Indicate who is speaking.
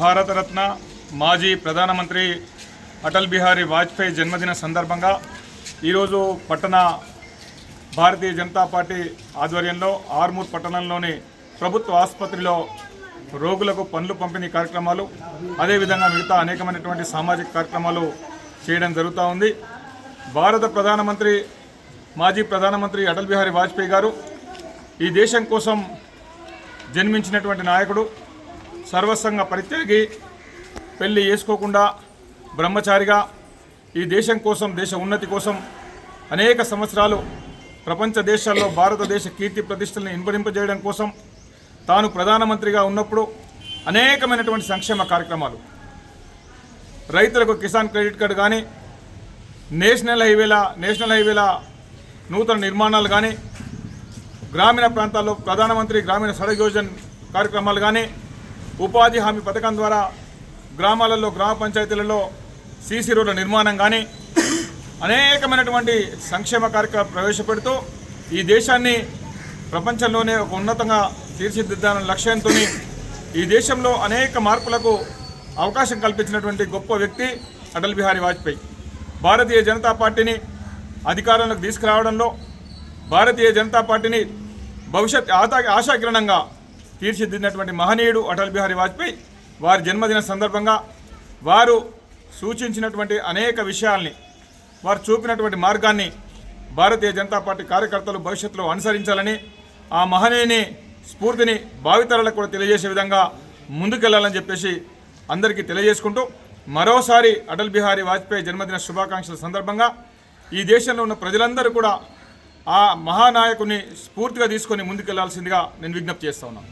Speaker 1: భారతరత్న మాజీ ప్రధానమంత్రి అటల్ బిహారీ వాజ్పేయి జన్మదిన సందర్భంగా ఈరోజు పట్టణ భారతీయ జనతా పార్టీ ఆధ్వర్యంలో ఆర్మూర్ పట్టణంలోని ప్రభుత్వ ఆసుపత్రిలో రోగులకు పనులు పంపిణీ కార్యక్రమాలు అదేవిధంగా మిగతా అనేకమైనటువంటి సామాజిక కార్యక్రమాలు చేయడం జరుగుతూ ఉంది. భారత ప్రధానమంత్రి మాజీ ప్రధానమంత్రి అటల్ బిహారీ వాజ్పేయి గారు ఈ దేశం కోసం జన్మించినటువంటి నాయకుడు సర్వస్వంగా పరిత్యాగి పెళ్ళి చేసుకోకుండా బ్రహ్మచారిగా ఈ దేశం కోసం దేశ ఉన్నతి కోసం అనేక సంవత్సరాలు ప్రపంచ దేశాల్లో భారతదేశ కీర్తి ప్రతిష్టలను ఇనుపడింపజేయడం కోసం తాను ప్రధానమంత్రిగా ఉన్నప్పుడు అనేకమైనటువంటి సంక్షేమ కార్యక్రమాలు. రైతులకు కిసాన్ క్రెడిట్ కార్డు కానీ నేషనల్ హైవేల నేషనల్ హైవేల నూతన నిర్మాణాలు కానీ గ్రామీణ ప్రాంతాల్లో ప్రధానమంత్రి గ్రామీణ సడక్ యోజన కార్యక్రమాలు కానీ ఉపాధి హామీ పథకం ద్వారా గ్రామాలలో గ్రామ పంచాయతీలలో సీసీ రోడ్ల నిర్మాణం కానీ అనేకమైనటువంటి సంక్షేమ కార్యక్రమాలు ప్రవేశపెడుతూ ఈ దేశాన్ని ప్రపంచంలోనే ఒక ఉన్నతంగా తీర్చిదిద్దాలన్న లక్ష్యంతో ఈ దేశంలో అనేక మార్పులకు అవకాశం కల్పించినటువంటి గొప్ప వ్యక్తి అటల్ బిహారీ వాజ్పేయి. భారతీయ జనతా పార్టీని అధికారంలోకి తీసుకురావడంలో భారతీయ జనతా పార్టీని భవిష్యత్ ఆశా ఆశాకిరణంగా తీర్చిదిద్దినటువంటి మహనీయుడు అటల్ బిహారీ వాజ్పేయి వారి జన్మదిన సందర్భంగా వారు సూచించినటువంటి అనేక విషయాల్ని వారు చూపినటువంటి మార్గాన్ని భారతీయ జనతా పార్టీ కార్యకర్తలు భవిష్యత్తులో అనుసరించాలని ఆ మహనీయుని స్ఫూర్తిని భావితరాలకు కూడా తెలియజేసే విధంగా ముందుకెళ్ళాలని చెప్పేసి అందరికీ తెలియజేసుకుంటూ మరోసారి అటల్ బిహారీ వాజ్పేయి జన్మదిన శుభాకాంక్షల సందర్భంగా ఈ దేశంలో ఉన్న ప్రజలందరూ కూడా ఆ మహానాయకుని స్ఫూర్తిగా తీసుకొని ముందుకెళ్ళాల్సిందిగా నేను విజ్ఞప్తి చేస్తా ఉన్నాను